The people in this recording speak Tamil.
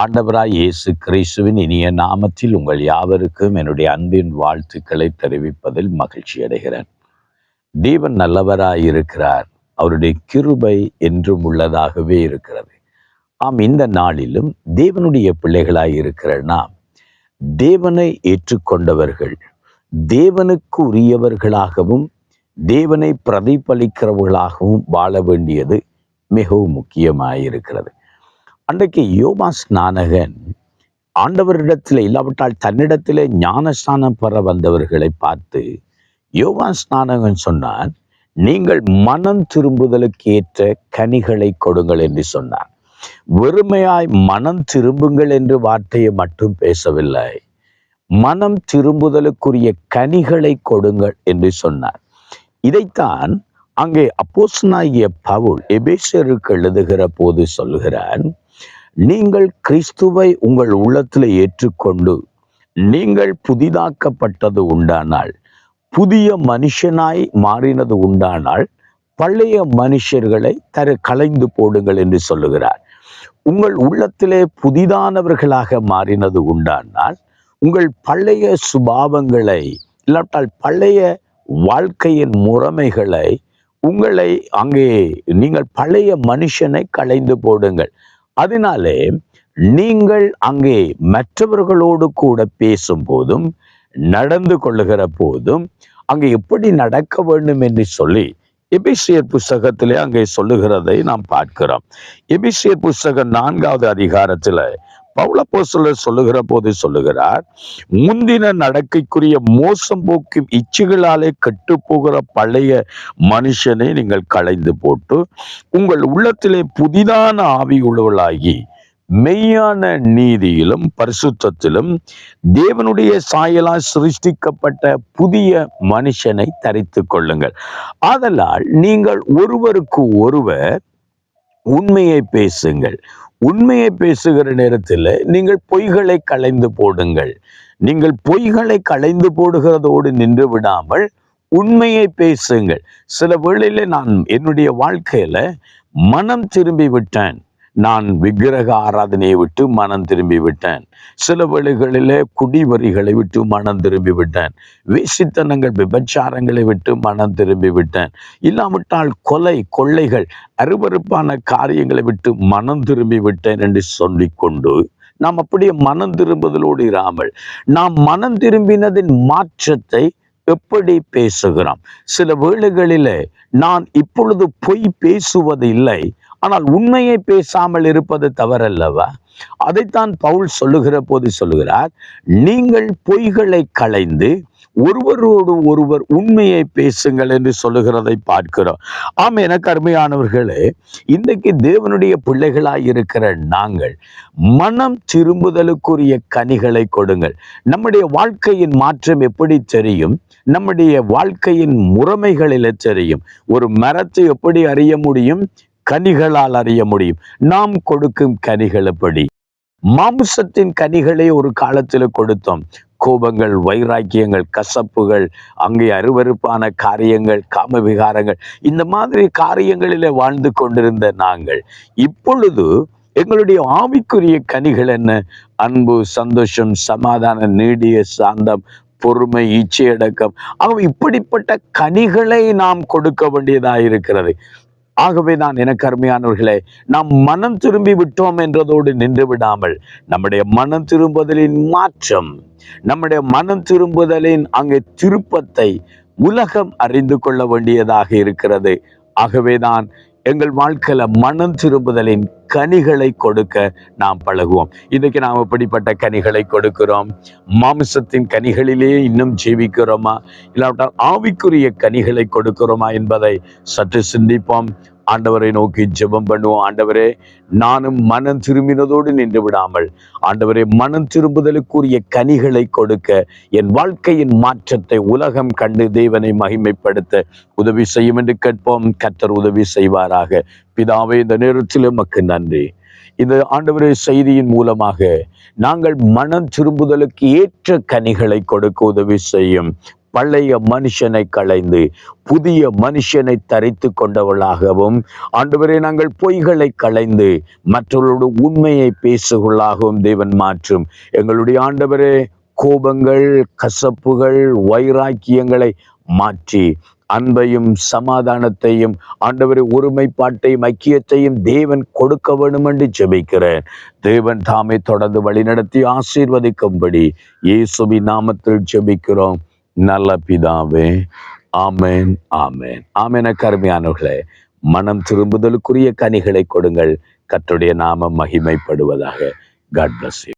ஆண்டவராய் இயேசு கிறிஸ்துவின் இனிய நாமத்தில் உங்கள் யாவருக்கும் என்னுடைய அன்பின் வாழ்த்துக்களை தெரிவிப்பதில் மகிழ்ச்சி அடைகிறேன். தேவன் நல்லவராய் இருக்கிறார். அவருடைய கிருபை என்றும் உள்ளதாகவே இருக்கிறது. ஆம் இந்த நாளிலும் தேவனுடைய பிள்ளைகளாய் இருக்கிற நாம் தேவனை ஏற்றுக்கொண்டவர்கள் தேவனுக்கு உரியவர்களாகவும் தேவனை பிரதிபலிக்கிறவர்களாகவும் வாழ வேண்டியது மிகவும் முக்கியமாயிருக்கிறது. அன்றைக்கு யோமா ஸ்நானகன் ஆண்டவரிடத்தில் இல்லாவிட்டால் தன்னிடத்திலே ஞானஸ்நானம் பெற வந்தவர்களை பார்த்து யோகா ஸ்நானகன் சொன்னான் நீங்கள் மனம் திரும்புதலுக்கு ஏற்ற கனிகளை கொடுங்கள் என்று சொன்னார் வெறுமையாய் மனம் திரும்புங்கள் என்று வார்த்தையை மட்டும் பேசவில்லை. மனம் திரும்புதலுக்குரிய கனிகளை கொடுங்கள் என்று சொன்னார் இதைத்தான் அங்கே அப்போசனாகிய பவுல் எபேசருக்கு எழுதுகிற போது சொல்லுகிறான் நீங்கள் கிறிஸ்துவை உங்கள் உள்ளத்தில் ஏற்றுக்கொண்டு நீங்கள் புதிதாக்கப்பட்டது உண்டானால் புதிய மனுஷனாய் மாறினது உண்டானால் பழைய மனுஷர்களை தர கலைந்து போடுங்கள் என்று சொல்லுகிறார். உங்கள் உள்ளத்திலே புதிதானவர்களாக மாறினது உண்டானால் உங்கள் பழைய சுபாவங்களை இல்லாட்டால் பழைய வாழ்க்கையின் முறைமைகளை உங்களை அங்கே நீங்கள் பழைய மனுஷனை களைந்து போடுங்கள். அதனாலே நீங்கள் அங்கே மற்றவர்களோடு கூட பேசும் போதும் நடந்து கொள்ளுகிற போதும் அங்கே எப்படி நடக்க வேண்டும் என்று சொல்லி எபிசியர் புஸ்தகத்திலே அங்கே சொல்லுகிறதை நாம் பார்க்கிறோம். எபிசியர் புஸ்தகம் நான்காவது அதிகாரத்தில் பௌலப்போஸ்தலர் சொல்லுகிற போது சொல்லுகிறார் முந்தின நடக்கைக்குரிய மோசம் போக்கும் இச்சைகளாலே கட்டுப்போகிற பழைய மனுஷனை நீங்கள் களைந்து போட்டு உங்கள் உள்ளத்திலே புதிதான ஆவியுள்ளவளாகி மெய்யான நீதியிலும் பரிசுத்தத்திலும் தேவனுடைய சாயலால் சிருஷ்டிக்கப்பட்ட புதிய மனுஷனை தரித்து கொள்ளுங்கள். ஆதலால் நீங்கள் ஒருவருக்கு ஒருவர் உண்மையை பேசுங்கள். உண்மையை பேசுகிற நேரத்தில் நீங்கள் பொய்களை களைந்து போடுங்கள். நீங்கள் பொய்களை களைந்து போடுகிறதோடு நின்று விடாமல் உண்மையை பேசுங்கள். சில வேளையில நான் என்னுடைய வாழ்க்கையில மனம் திரும்பி விட்டேன். நான் விக்கிரக ஆராதனையை விட்டு மனம் திரும்பி விட்டேன் சில வழிகளிலே குடிவரிகளை விட்டு மனம் திரும்பி விட்டேன் வேசித்தனங்கள் விபச்சாரங்களை விட்டு மனம் திரும்பி விட்டேன் இல்லாவிட்டால் கொலை கொள்ளைகள் அருவறுப்பான காரியங்களை விட்டு மனம் திரும்பி விட்டேன் என்று சொல்லிக்கொண்டு நாம் அப்படியே மனம் திரும்புதலோடு இராமல் நாம் மனம் திரும்பினதின் மாற்றத்தை எப்படி பேசுகிறோம்? சில வேளைகளிலே நான் இப்பொழுது பொய் பேசுவது இல்லை ஆனால் உண்மையை பேசாமல் இருப்பது தவறல்லவா? அதைத்தான் பவுல் சொல்லுகிற போது சொல்லுகிறார் நீங்கள் பொய்களை களைந்து ஒருவரோடு ஒருவர் உண்மையை பேசுங்கள் என்று சொல்லுகிறதை பார்க்கிறோம். ஆம் எனக்கு அருமையானவர்களே இன்றைக்கு தேவனுடைய பிள்ளைகளாய் இருக்கிற நாங்கள் மனம் திரும்புதலுக்குரிய கனிகளை கொடுங்கள். நம்முடைய வாழ்க்கையின் மாற்றம் எப்படி தெரியும்? நம்முடைய வாழ்க்கையின் முறைமைகளில் தெரியும். ஒரு மரத்தை எப்படி அறிய முடியும்? கனிகளால் அறிய முடியும். நாம் கொடுக்கும் கனிகளப்படி. மாம்சத்தின் கனிகளை ஒரு காலத்தில் கொடுத்தோம். கோபங்கள் வைராக்கியங்கள் கசப்புகள் அங்கே அருவறுப்பான காரியங்கள் காம விகாரங்கள் இந்த மாதிரி காரியங்களிலே வாழ்ந்து கொண்டிருந்த நாங்கள். இப்பொழுது எங்களுடைய ஆவிக்குரிய கனிகள் என்ன? அன்பு சந்தோஷம் சமாதான நீடிய சாந்தம் பொறுமை இச்சையடக்கம் ஆகவே இப்படிப்பட்ட கனிகளை நாம் கொடுக்க வேண்டியதாக இருக்கிறது. ஆகவே தான் எனக்கு அருமையானவர்களே நாம் மனம் திரும்பி விட்டோம் என்றதோடு நின்று விடாமல் நம்முடைய மனம் திரும்புதலின் மாற்றம் நம்முடைய மனம் திரும்புதலின் அங்கே திருப்பத்தை உலகம் அறிந்து கொள்ள வேண்டியதாக இருக்கிறது. ஆகவேதான் எங்கள் வாழ்க்கையில மனம் திரும்புதலின் கனிகளை கொடுக்க நாம் பழகுவோம். இன்னைக்கு நாம் இப்படிப்பட்ட கனிகளை கொடுக்கிறோம். மாமிசத்தின் கனிகளிலே இன்னும் ஜீவிக்கிறோமா? இல்லாவிட்டால் ஆவிக்குரிய கனிகளை கொடுக்கிறோமா என்பதை சற்று சிந்திப்போம். ஆண்டவரை நோக்கி ஜெபம் பண்ணுவோம். ஆண்டவரே நானும் மனம் திரும்பினதோடு நின்று விடாமல் ஆண்டவரே மனம் திரும்புதலுக்குரிய கனிகளை கொடுக்க என் வாழ்க்கையின் மாற்றத்தை உலகம் கண்டு தேவனை மகிமைப்படுத்த உதவி செய்யும் என்று கேட்போம். கத்தர் உதவி செய்வாராக. பிதாவே இந்த நேரத்தில் எமக்கு நன்றி. இந்த ஆண்டவரே செய்தியின் மூலமாக நாங்கள் மனம் திரும்புதலுக்கு ஏற்ற கனிகளை கொடுக்க உதவி செய்யும். பழைய மனுஷனை களைந்து புதிய மனுஷனை தரித்து கொண்டவளாகவும் ஆண்டவரே நாங்கள் பொய்களை களைந்து மற்றவர்களோடு உண்மையை பேசுகளாகவும் தேவன் மாற்றும். எங்களுடைய ஆண்டவரே கோபங்கள் கசப்புகள் வைராக்கியங்களை மாற்றி அன்பையும் சமாதானத்தையும் ஆண்டவரை ஒருமைப்பாட்டையும் ஐக்கியத்தையும் தேவன் கொடுக்க வேண்டும் என்று ஜெபிக்கிறேன். தேவன் தாமே தொடர்ந்து வழிநடத்தி ஆசீர்வதிக்கும்படி இயேசுவி நாமத்தில் ஜெபிக்கிறோம். நல்ல பிதாவே ஆமேன் ஆமேன். ஆமேன கருமையானவர்களே மனம் திரும்புதலுக்குரிய கனிகளை கொடுங்கள். கற்றுடைய நாமம் மகிமைப்படுவதாக. God plus